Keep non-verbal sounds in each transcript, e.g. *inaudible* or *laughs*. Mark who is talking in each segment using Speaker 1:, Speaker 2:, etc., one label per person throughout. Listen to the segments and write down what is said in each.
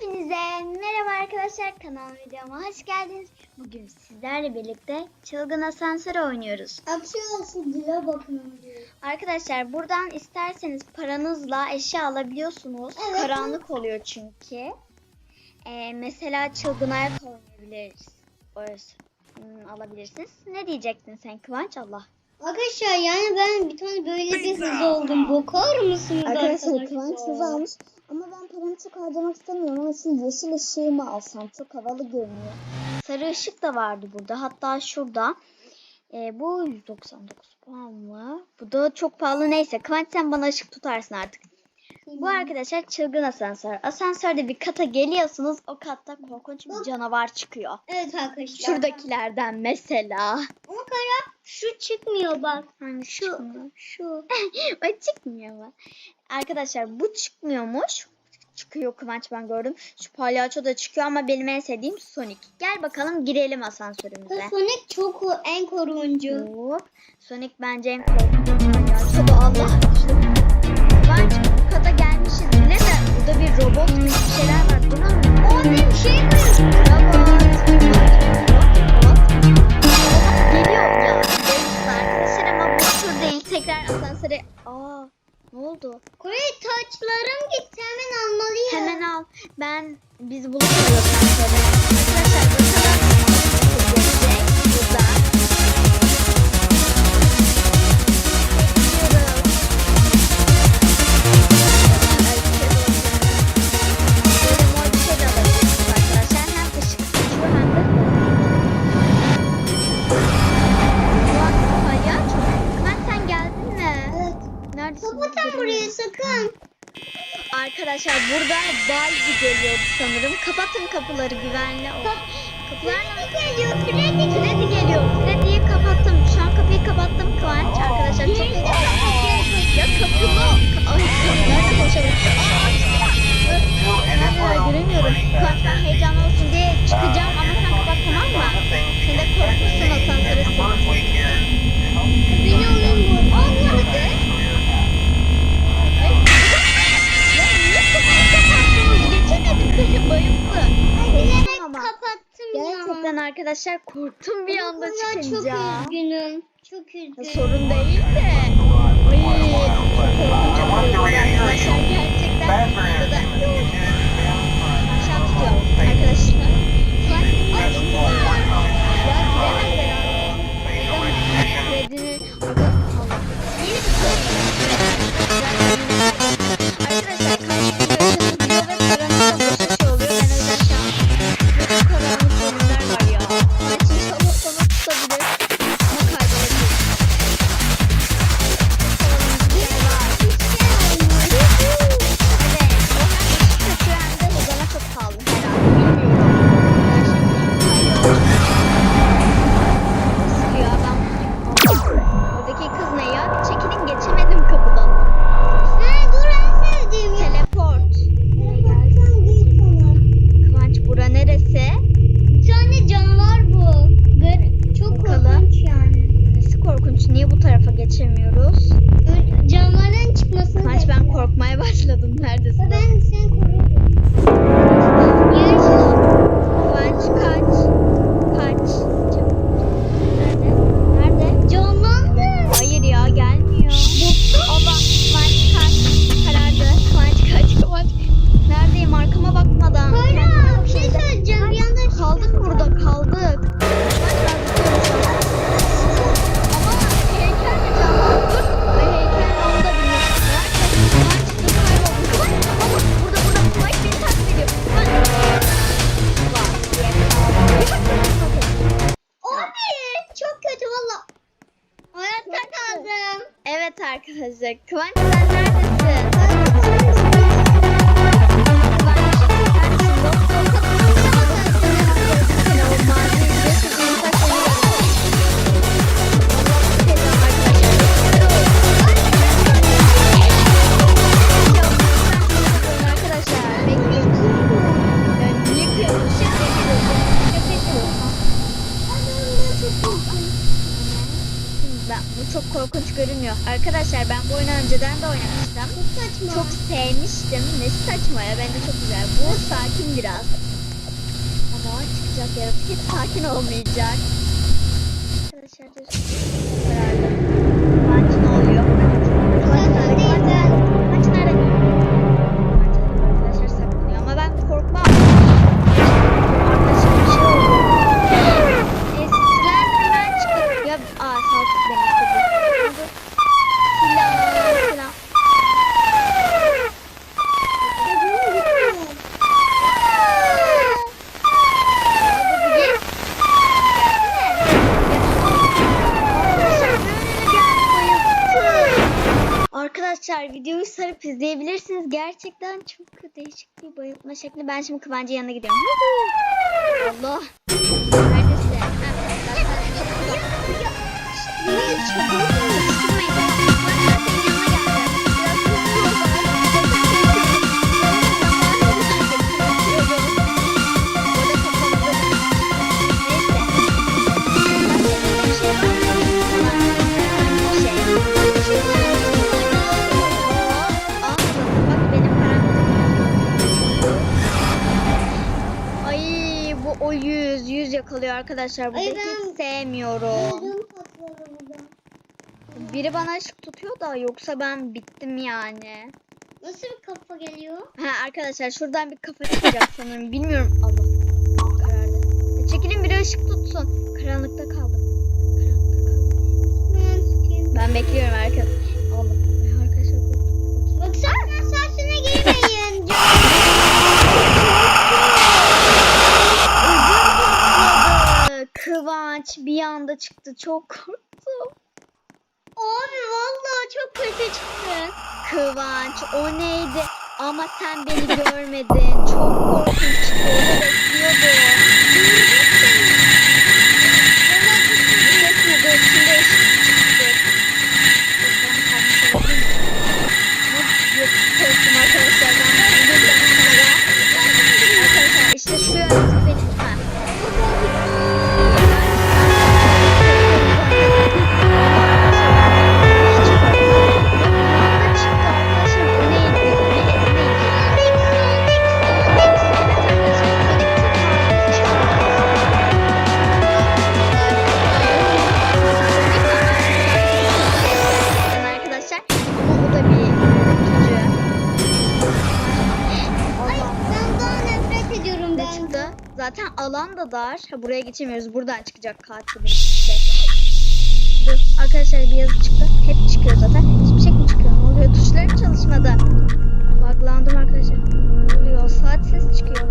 Speaker 1: Hepinize merhaba arkadaşlar kanal videoma hoş geldiniz. Bugün sizlerle birlikte çılgın asansör oynuyoruz.
Speaker 2: Akşam bakın diyor.
Speaker 1: Arkadaşlar buradan isterseniz paranızla eşya alabiliyorsunuz.
Speaker 2: Evet.
Speaker 1: Karanlık oluyor çünkü. Ee, mesela çılgın ayak oynayabiliriz. Orası. Hmm, alabilirsiniz. Ne diyecektin sen Kıvanç Allah?
Speaker 2: Arkadaşlar yani ben bir tane böyle bir hız oldum. Bakar mısınız
Speaker 3: Arkadaşlar Kıvanç hızı almış. Ama ben paramı çok harcamak istemiyorum ama şu yeşil ışığımı alsam çok havalı görünüyor.
Speaker 1: Sarı ışık da vardı burada. Hatta şurada. Ee, bu 199 puan mı? Bu da çok pahalı. Neyse Kıvanç sen bana ışık tutarsın artık. Bu arkadaşlar çılgın asansör. Asansörde bir kata geliyorsunuz. O katta korkunç bir canavar çıkıyor.
Speaker 2: Evet arkadaşlar.
Speaker 1: Şuradakilerden mesela.
Speaker 2: Ama kara şu çıkmıyor bak.
Speaker 1: Hani
Speaker 2: Şu şu. *laughs*
Speaker 1: o çıkmıyor mu? Arkadaşlar bu çıkmıyormuş. Çıkıyor Kıvanç ben gördüm. Şu palyaço da çıkıyor ama benim en sevdiğim Sonic. Gel bakalım girelim asansörümüze.
Speaker 2: Sonic çok en koruncu.
Speaker 1: Hop. Sonic bence en korkunç palyaço da Allah. Bu kata gelmişiz bile de burada bir robot bir şeyler var. Bu ne?
Speaker 2: O bir şey mi?
Speaker 1: Robot. Geliyor ya. Arkadaşlar ama bu tur değil. Tekrar asansöre. Aa ne oldu?
Speaker 2: Kore taçlarım gitti hemen almalıyım.
Speaker 1: Hemen al. Ben biz buluşuyoruz asansöre. Arkadaşlar bakalım. Gelecek
Speaker 2: sakın.
Speaker 1: Arkadaşlar burada Baldi geliyordu sanırım. Kapatın kapıları güvenli olun. Kapılar
Speaker 2: Freddy geliyor Freddy.
Speaker 1: Freddy geliyor. Freddy'yi kapattım. Şu an kapıyı kapattım Kıvanç. Arkadaşlar çok heyecanlı. Ya kapılı. Ay nerede koşalım? Aa açtı. Nerede göremiyorum. Arkadaşlar korktum bir anda
Speaker 2: Çok
Speaker 1: çıkınca.
Speaker 2: üzgünüm. Çok üzgünüm.
Speaker 1: sorun değil de. Arkadaşlar. Arkadaşlar ben
Speaker 2: bu
Speaker 1: oyunu önceden de oynamıştım.
Speaker 2: Çok saçma.
Speaker 1: Çok sevmiştim. Nesi saçma ya bence çok güzel. Bu sakin biraz. Ama çıkacak yaratık hiç sakin olmayacak. Arkadaşlar izleyebilirsiniz. Gerçekten çok değişik bir bayıltma şekli. Ben şimdi Kıvancı'nın yanına gidiyorum. Allah. Neredesin? Ay arkadaşlar. Bunu
Speaker 2: Ay,
Speaker 1: hiç sevmiyorum.
Speaker 2: Burada.
Speaker 1: Biri bana ışık tutuyor da yoksa ben bittim yani.
Speaker 2: Nasıl bir kafa geliyor?
Speaker 1: Ha arkadaşlar şuradan bir kafa çıkacak *laughs* sanırım. Bilmiyorum. Allah. Karardı. Ya çekilin biri ışık tutsun. Karanlıkta kaldım. Karanlıkta kaldım. Ben bekliyorum arkadaşlar. Kıvanç bir anda çıktı. Çok korktum.
Speaker 2: Abi vallahi çok kötü çıktı.
Speaker 1: Kıvanç o neydi? Ama sen beni *laughs* görmedin. Çok korkunç çıktı. Orada bekliyordum. Zaten alan da dar. Ha, buraya geçemiyoruz. Buradan çıkacak katil işte. Dur arkadaşlar bir yazı çıktı. Hep çıkıyor zaten. Hiçbir şey mi çıkıyor? Ne oluyor? Tuşlarım çalışmadı. Buglandım arkadaşlar. Ne oluyor? Saat ses çıkıyor.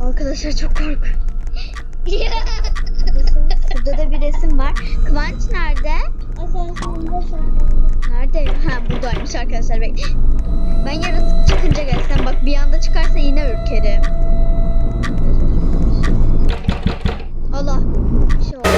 Speaker 1: arkadaşlar çok korkuyorum. *laughs* Şurada da bir resim var. Kıvanç nerede?
Speaker 2: Asansörde şu
Speaker 1: Nerede? Ha buradaymış arkadaşlar. Bek. Ben yaratık çıkınca gelsem bak bir anda çıkarsa yine ürkerim. Allah. Bir şey oldu.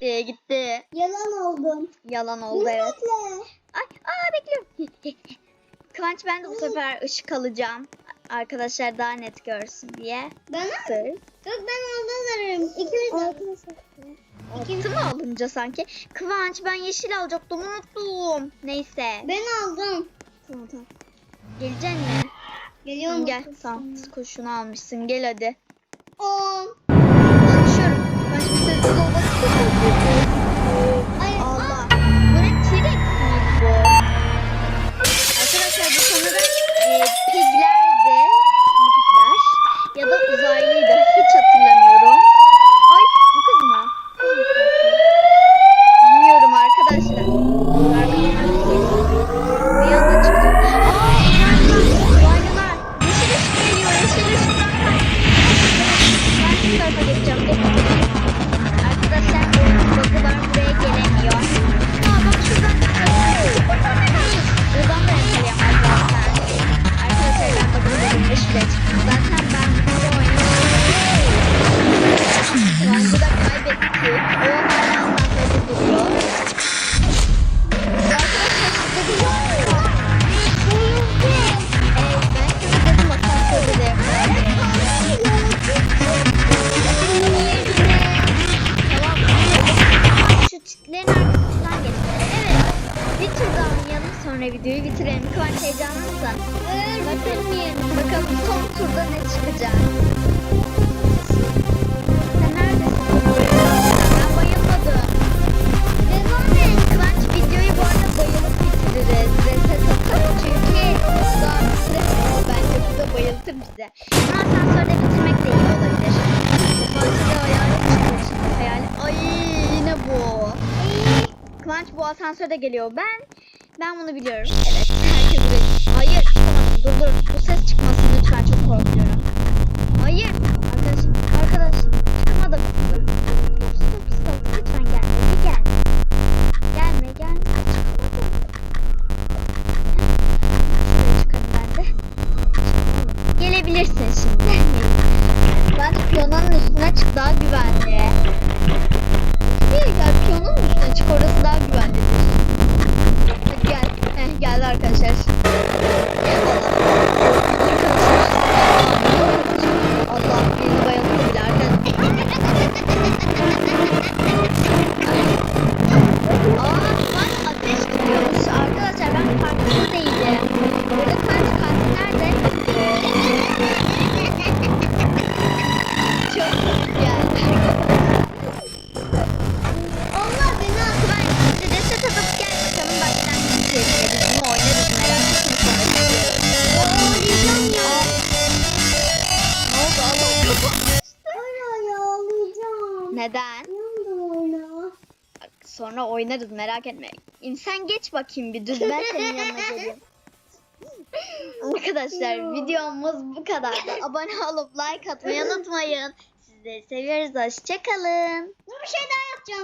Speaker 1: Arkadaşlar gitti.
Speaker 2: Yalan oldum.
Speaker 1: Yalan oldu evet.
Speaker 2: Bekle.
Speaker 1: Ay, aa bekliyorum. *laughs* Kıvanç ben de bu sefer ışık alacağım. Arkadaşlar daha net görsün diye.
Speaker 2: Bana
Speaker 1: mı?
Speaker 2: Yok ben ondan alırım. İkimiz de
Speaker 1: İkimiz Altın olunca sanki. Kıvanç ben yeşil alacaktım unuttum. Neyse.
Speaker 2: Ben aldım.
Speaker 1: Tamam tamam. Geleceksin mi?
Speaker 2: Geliyorum.
Speaker 1: Gel. Tamam. Koşunu almışsın. Gel hadi. 10 küçük. Ayaklarının sahneleri duruyor. Arkadaşlar size güzel mi? Evet ben çocukları makas söyledim. Şu çitlerin arkasından geçelim. Evet. Bir tur daha oynayalım sonra videoyu bitirelim. Kıvanç heyecanlıysa.
Speaker 2: Bakalım yiyelim.
Speaker 1: Bakalım son turda ne çıkacak. anlatırım size. Ama asansörde bitirmek de iyi olabilir. Kıvanç'ı hayalim çıkmıştı hayalim. Ay yine bu. Ay. Kıvanç bu asansörde geliyor. Ben ben bunu biliyorum. Evet. Herkes. Hayır. Tamam dur dur. Neden?
Speaker 2: Oyna.
Speaker 1: Bak, sonra oynarız merak etme. İnsan geç bakayım bir dur ben senin *laughs* yanına geleyim. Arkadaşlar videomuz bu kadar *laughs* abone olup like atmayı unutmayın. Sizleri seviyoruz. Hoşçakalın.
Speaker 2: Bir şey daha yapacağım.